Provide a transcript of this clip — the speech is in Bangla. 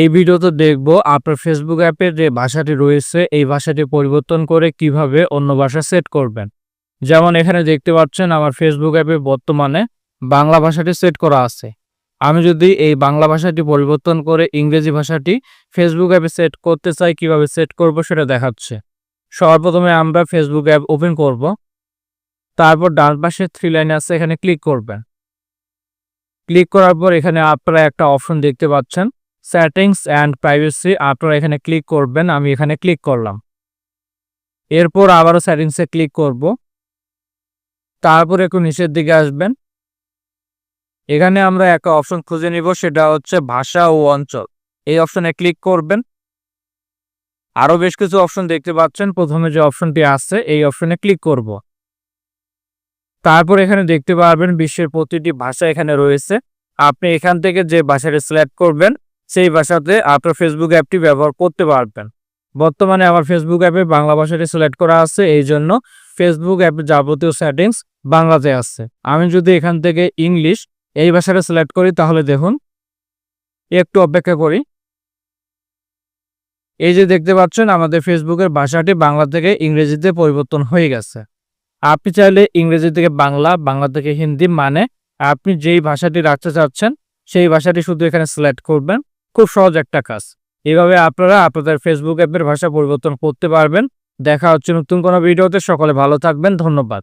এই ভিডিওতে দেখব আপনার ফেসবুক অ্যাপের যে ভাষাটি রয়েছে, এই ভাষাটি পরিবর্তন করে কীভাবে অন্য ভাষা সেট করবেন। যেমন এখানে দেখতে পাচ্ছেন আমার ফেসবুক অ্যাপে বর্তমানে বাংলা ভাষাটি সেট করা আছে। আমি যদি এই বাংলা ভাষাটি পরিবর্তন করে ইংরেজি ভাষাটি ফেসবুক অ্যাপে সেট করতে চাই, কীভাবে সেট করব সেটা দেখাচ্ছে। সর্বপ্রথমে আমরা ফেসবুক অ্যাপ ওপেন করব। তারপর ডান পাশে থ্রি লাইন আছে, এখানে ক্লিক করবেন। ক্লিক করার পর এখানে আপনারা একটা অপশন দেখতে পাচ্ছেন। সেটিংস অ্যান্ড প্রাইভেসি আপনারা এখানে ক্লিক করবেন, আমি এখানে ক্লিক করলাম। এরপর আবারও সেটিংসে ক্লিক করব। তারপর একটু নিচের দিকে আসবেন। এখানে আমরা একটা অপশন খুঁজে নিব, সেটা হচ্ছে ভাষা ও অঞ্চল। এই অপশনে ক্লিক করবেন। আরও বেশ কিছু অপশন দেখতে পাচ্ছেন। প্রথমে যে অপশনটি আছে, এই অপশনে ক্লিক করব। তারপর এখানে দেখতে পারবেন, বিশ্বের প্রতিটি ভাষা এখানে রয়েছে। আপনি এখান থেকে যে ভাষাটি সিলেক্ট করবেন সেই ভাষাতে আপনার ফেসবুক অ্যাপটি ব্যবহার করতে পারবেন। বর্তমানে আমার ফেসবুক অ্যাপে বাংলা ভাষাটি সিলেক্ট করা আছে, এই জন্য ফেসবুক অ্যাপের যাবতীয় সেটিংস বাংলাতে আছে। আমি যদি এখান থেকে ইংলিশ এই ভাষাটা সিলেক্ট করি, তাহলে দেখুন, একটু অপেক্ষা করি। এই যে দেখতে পাচ্ছেন, আমাদের ফেসবুকের ভাষাটি বাংলা থেকে ইংরেজিতে পরিবর্তন হয়ে গেছে। আপনি চাইলে ইংরেজি থেকে বাংলা বাংলা থেকে হিন্দি মানে আপনি যেই ভাষাটি রাখতে চাচ্ছেন, সেই ভাষাটি শুধু এখানে সিলেক্ট করবেন। খুব সহজ একটা কাজ। এভাবে আপনারা আপনাদের ফেসবুক অ্যাপের ভাষা পরিবর্তন করতে পারবেন। দেখা হচ্ছে নতুন কোনো ভিডিওতে। সকলে ভালো থাকবেন। ধন্যবাদ।